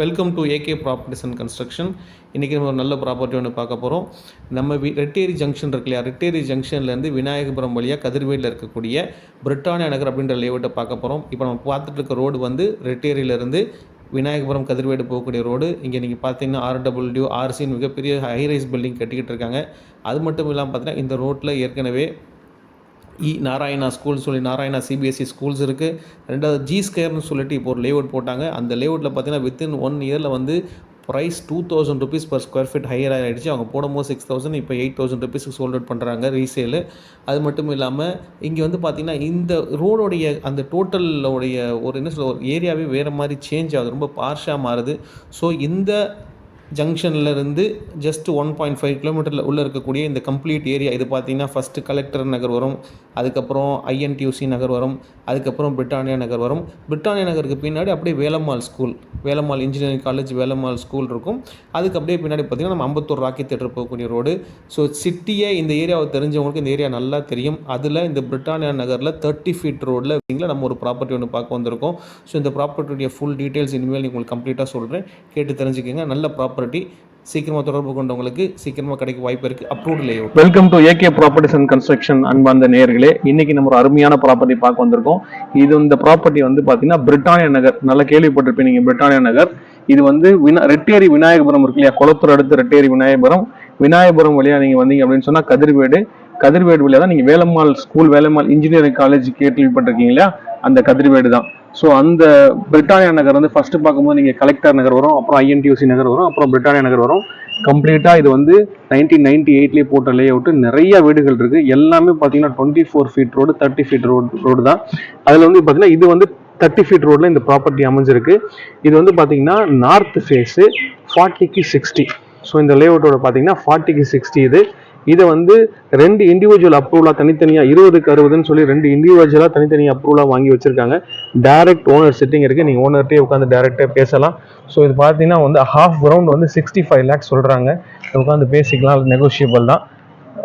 Welcome to AK properties and construction இன்றைக்கி நம்ம ஒரு நல்ல ப்ராப்பர்ட்டி ஒன்று பார்க்க போகிறோம் நம்ம வி ரெட்டேரி ஜங்ஷன் இருக்கு இல்லையா? ரெட்டேரி ஜங்ஷன்லேருந்து விநாயகபுரம் வழியாக கதிர்வேலில் இருக்கக்கூடிய பிரிட்டானியா நகர் அப்படின்ற லேஅவுட்டை பார்க்க போகிறோம் இப்போ நம்ம பார்த்துட்டு இருக்க ரோடு வந்து ரெட்டேரியிலேருந்து விநாயகபுரம் கதிர்வேடு போகக்கூடிய ரோடு இங்கே நீங்கள் பார்த்தீங்கன்னா ஆர்டபிள்யூ ஆர்சின்னு மிகப்பெரிய ஹைரைஸ் பில்டிங் கட்டிக்கிட்டு இருக்காங்க. அது மட்டும் இல்லாமல் பார்த்தீங்கன்னா இந்த ரோட்டில் ஏற்கனவே இ நாராயணா ஸ்கூல்னு சொல்லி நாராயணா சிபிஎஸ்சி ஸ்கூல்ஸ் இருக்குது ரெண்டாவது ஜி ஸ்கேர்னு சொல்லிட்டு இப்போ ஒரு லேஅவுட் போட்டாங்க. அந்த லேஅவுட்டில் பார்த்தீங்கன்னா வித்தின் ஒன் இயரில் வந்து price two thousand rupees per square feet higher ஆகிடுச்சு அவங்க போடும்போது சிக்ஸ் தௌசண்ட் இப்போ எயிட் தௌசண்ட் ருபீஸ்க்கு சோல்ட் அவுட் பண்ணுறாங்க ரீசேலு அது மட்டும் இல்லாமல் இங்கே வந்து பார்த்திங்கன்னா இந்த ரோடோடைய அந்த டோட்டலோடைய ஒரு என்ன சொல்ல ஒரு ஏரியாவே வேறு மாதிரி சேஞ்ச் ஆகுது. ரொம்ப பார்ஷாக மாறுது. ஸோ இந்த ஜங்ஷன்லேருந்து ஜஸ்ட் ஒன் பாயிண்ட் ஃபைவ் கிலோமீட்டரில் உள்ளே இருக்கக்கூடிய இந்த கம்ப்ளீட் ஏரியா இது பார்த்தீங்கன்னா ஃபஸ்ட்டு கலெக்டர் நகர் வரும் அதுக்கப்புறம் ஐஎன்டியூசி நகர் வரும் அதுக்கப்புறம் பிரிட்டானியா நகர் வரும். பிரிட்டானியா நகருக்கு பின்னாடி அப்படியே Velammal school Velammal engineering college Velammal school இருக்கும். அதுக்கு அப்படியே பின்னாடி பார்த்தீங்கன்னா நம்ம அம்பத்தூர் ராக்கி தேட்டர் போகக்கூடிய ரோடு ஸோ சிட்டியே இந்த ஏரியாவை தெரிஞ்சவங்களுக்கு இந்த ஏரியா நல்லா தெரியும். அதில் இந்த பிரிட்டானியா நகரில் தேர்ட்டி ஃபீட் ரோடில் நம்ம ஒரு ப்ராப்பர்ட்டி ஒன்று பார்க்க வந்திருக்கோம். ஸோ இந்த ப்ராப்பர்ட்டியுடைய ஃபுல் டீட்டெயில்ஸ் இனிமேல் உங்களுக்கு கம்ப்ளீட்டாக சொல்கிறேன் கேட்டு தெரிஞ்சுக்கோங்க. நல்ல ப்ராப்பர்ட்டி ப்ராப்பர்ட்டி சீக்கிரமாக தொடர்பு கொண்டவங்களுக்கு சீக்கிரமாக கிடைக்க வாய்ப்பு இருக்குது approved layout welcome to AK properties and construction அன்பார்ந்த நேர்களே இன்னைக்கு நம்ம ஒரு அருமையான ப்ராப்பர்ட்டி பார்க்க வந்திருக்கோம். இது இந்த ப்ராப்பர்ட்டி வந்து பார்த்தீங்கன்னா பிரிட்டானியா நகர். நல்லா கேள்விப்பட்டிருப்பீங்க நீங்கள் பிரிட்டானியா நகர். இது வந்து வினா ரெட்டேரி விநாயகபுரம் இருக்கு இல்லையா? குளத்தூர் அடுத்து ரெட்டேரி விநாயகபுரம். விநாயகபுரம் வழியா நீங்கள் வந்தீங்க அப்படின்னு சொன்னால் கதிர்வேடு. கதிர்வேடு வழியா தான் நீங்கள் Velammal school Velammal engineering college கேள்விப்பட்டிருக்கீங்க இல்லையா? அந்த கதிர்வேடு தான் ஸோ அந்த பிரிட்டானியா நகர் வந்து ஃபர்ஸ்ட் பார்க்கும்போது நீங்கள் கலெக்டர் நகர் வரும் அப்புறம் ஐஎன்டியூசி நகர் வரும் அப்புறம் பிரிட்டானியா நகர் வரும். கம்ப்ளீட்டாக இது வந்து நைன்டீன் நைன்டி எயிட்லேயே போட்ட லே அவுட்டு நிறைய வீடுகள் இருக்குது எல்லாமே பார்த்தீங்கன்னா twenty four feet road thirty feet road road தான். அதில் வந்து பார்த்தீங்கன்னா இது வந்து தேர்ட்டி ஃபீட் ரோடில் இந்த ப்ராப்பர்ட்டி அமைஞ்சிருக்கு. இது வந்து பார்த்தீங்கன்னா நார்த் ஃபேஸு ஃபார்ட்டிக்கு சிக்ஸ்டி ஸோ இந்த லே அவுட்டோட பார்த்தீங்கன்னா ஃபார்ட்டிக்கு சிக்ஸ்டி இது. இதை வந்து ரெண்டு இண்டிவிஜுவல் அப்ரூவலாக தனித்தனியாக இருபதுக்கு அறுபதுன்னு சொல்லி ரெண்டு இண்டிவிஜுவலாக தனித்தனி அப்ரூவலாக வாங்கி வச்சிருக்காங்க. டேரக்ட் ஓனர் சிட்டிங் இருக்குது நீங்கள் ஓனர்கிட்டே உட்காந்து டேரெக்டாக பேசலாம். ஸோ இது பார்த்தீங்கன்னா வந்து ஹாஃப் கிரவுண்ட் வந்து சிக்ஸ்டி ஃபைவ் லேக்ஸ் சொல்கிறாங்க உட்காந்து பேசிக்கலாம். நெகோஷியபிள் தான்.